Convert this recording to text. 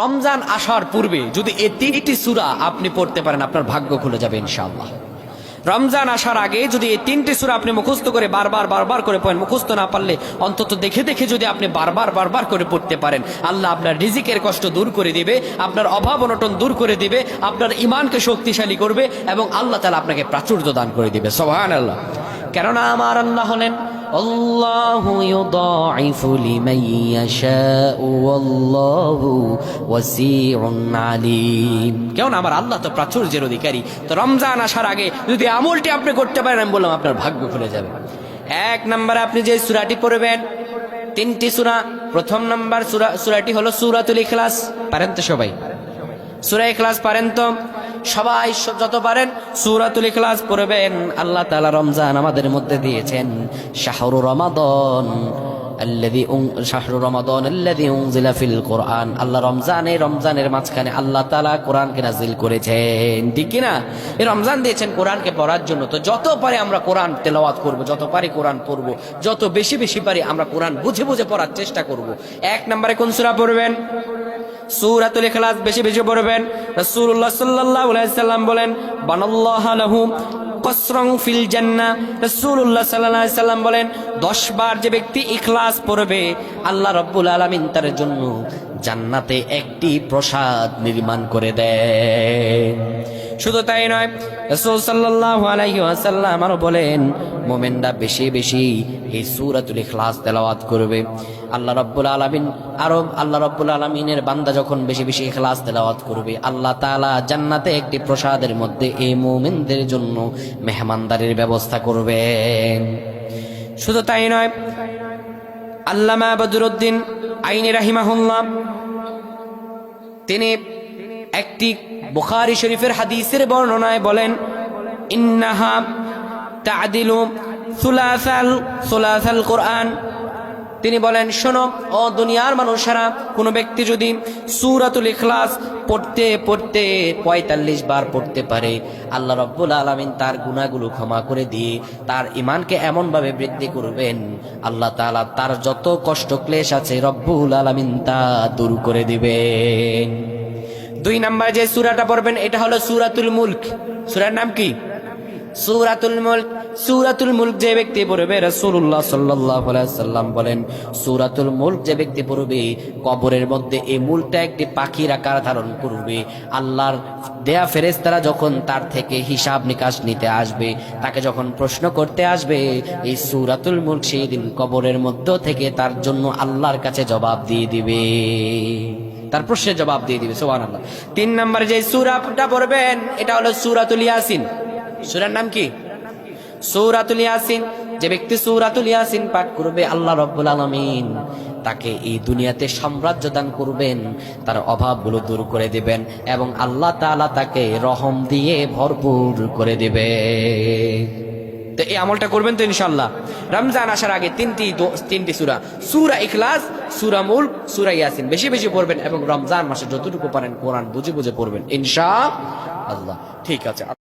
রমজান আসার পূর্বে যদি এই তিনটি সুরা আপনি পড়তে পারেন, আপনার ভাগ্য খুলে যাবে ইনশাআল্লাহ। রমজান আসার আগে যদি এই তিনটি সুরা আপনি মুখস্থ করে বারবার বারবার করে পড়েন, মুখস্থ না পারলে অন্তত দেখে দেখে যদি আপনি বারবার বারবার করে পড়তে পারেন, আল্লাহ আপনার রিজিকের কষ্ট দূর করে দিবে, আপনার অভাব অনটন দূর করে দিবে, আপনার ইমানকে শক্তিশালী করবে এবং আল্লাহ তালা আপনাকে প্রাচুর্য দান করে দিবে। সবান আল্লাহ কেননা আমার আল্লাহ হলেন الله يضاعف لمن يشاء والله وسيع عليم কেমন আমার আল্লাহ তো প্রাচুর্যের অধিকারী তো রমজান আসার আগে যদি আমলটি আপনি করতে পারেন আমি বললাম আপনার ভাগ্য খুলে যাবে এক নম্বরে আপনি যে সুরাটি পড়বেন তিনটি সুরা প্রথম নাম্বার সুরা সুরাটি হলো সুরাতুল ইখলাস পারেন তো সবাই সুরা ইখলাস পারেন তো? সবাই যত পারেন সুরাতুল ইখলাস পড়বেন। আল্লাহ তাআলা রমজান আমাদের মধ্যে দিয়েছেন। শাহরু রমাদন শাহরু রমাদন কোরআন। আল্লাহ রমজানে রমজানের মাঝখানে আল্লাহ করেছেন। না এই রমজান দিয়েছেন কোরআনকে পড়ার জন্য। তো যত পারে আমরা কোরআন তেলাওয়াত করব, যত পারি যত বেশি বেশি পারি আমরা বুঝে বুঝে পড়ার চেষ্টা করব। এক নম্বরে কোন সূরা পড়বেন? সূরাতুল ইখলাস বেশি বেশি পড়বেন। রাসূলুল্লাহ সাল্লাল্লাহু আলাইহি সাল্লাম বলেন, বানাল্লাহু লাহু কসরং ফিল জান্নাহ। রাসূলুল্লাহ সাল্লাল্লাহু আলাইহি সাল্লাম বলেন 10 বার যে ব্যক্তি ইখলাস পড়বে, আল্লাহ রাব্বুল আলামিন তার জন্য জান্নাতে একটি প্রসাদ নির্মাণ করে দেন। শুধু তাই নয়, রাসূল সাল্লাল্লাহু আলাইহি ওয়াসাল্লাম আরও বলেন, মোমেনরা বেশি বেশি এই সূরাতুল ইখলাস তেলাওয়াত করবে। আল্লাহ রাব্বুল আলামিন আরও, আল্লাহ রাব্বুল আলামিনের বান্দা যখন বেশি বেশি ইখলাস তেলাওয়াত করবে, আল্লাহ তাআলা জান্নাতে একটি প্রসাদের মধ্যে এই মুমিনদের জন্য মেহমানদারির ব্যবস্থা করবেন। শুধু তাই নয়, আল্লামা বদরুদ্দিন আইনি রাহিমাহুল্লাহ, তিনি একটি বুখারী শরীফের হাদিসের বর্ণনায় বলেন সুলাসাল কোরআন। তিনি বলেন, শোনো, ও দুনিয়ার মানুষেরা, কোনো ব্যক্তি যদি সুরাতুল ইখলাস পড়তে পড়তে পঁয়তাল্লিশ বার পড়তে পারে, আল্লাহ রব্বুল আলমিন তার গুণাগুলো ক্ষমা করে দিয়ে তার ইমানকে এমনভাবে বৃদ্ধি করবেন। আল্লাহ তাআলা তার যত কষ্ট, ক্লেশ আছে, রব্বুল আলমিন তা দূর করে দিবেন। দুই নাম্বার যে সুরাটা পড়বেন, এটা হলো সুরাতুল মুলক। সুরার নাম কি? সুরাতুল মুলক সুরাতুল মুলক যে ব্যক্তি পড়বে, রাসূলুল্লাহ সাল্লাল্লাহু আলাইহি সাল্লাম বলেন, সুরাতুল মুলক যে ব্যক্তি পড়বে, কবরের মধ্যে এই মুলকটা একটি পাখির আকার ধারণ করবে। আল্লাহর দেয়া ফেরেশতারা যখন তার থেকে হিসাব নিকাশ নিতে আসবে, তাকে যখন প্রশ্ন করতে আসবে, এই সুরাতুল মুলক সেই দিন কবরের মধ্য থেকে তার জন্য আল্লাহর কাছে জবাব দিয়ে দিবে। তার প্রশ্নের জবাব দিয়ে দিবে সোহান আল্লাহ তিন নম্বরে যে সুরাটা পড়বেন, এটা হলো সুরাতুল ইয়াসিন। সুরার নাম কি? সৌরাতুল ইয়াসিন। যে ব্যক্তি সৌরাতুল ইয়াসিন পাঠ করবে, আল্লাহ রব্বুল আলমিন তাকে এই দুনিয়াতে সাম্রাজ্য দান করবেন, তার অভাবগুলো দূর করে দিবেন এবং আল্লাহ তাআলা তাকে রহম দিয়ে ভরপুর করে দিবে। এই আমলটা করবেন তো ইনশাল্লাহ রমজান আসার আগে তিনটি তিনটি সুরা। সুরা ইখলাস, সুরা মুল সুরা ইয়াসিন। বেশি বেশি পড়বেন এবং রমজান মাসে যতটুকু পারেন কোরআন বুঝে বুঝে পড়বেন। ইনশা আল্লাহ ঠিক আছে।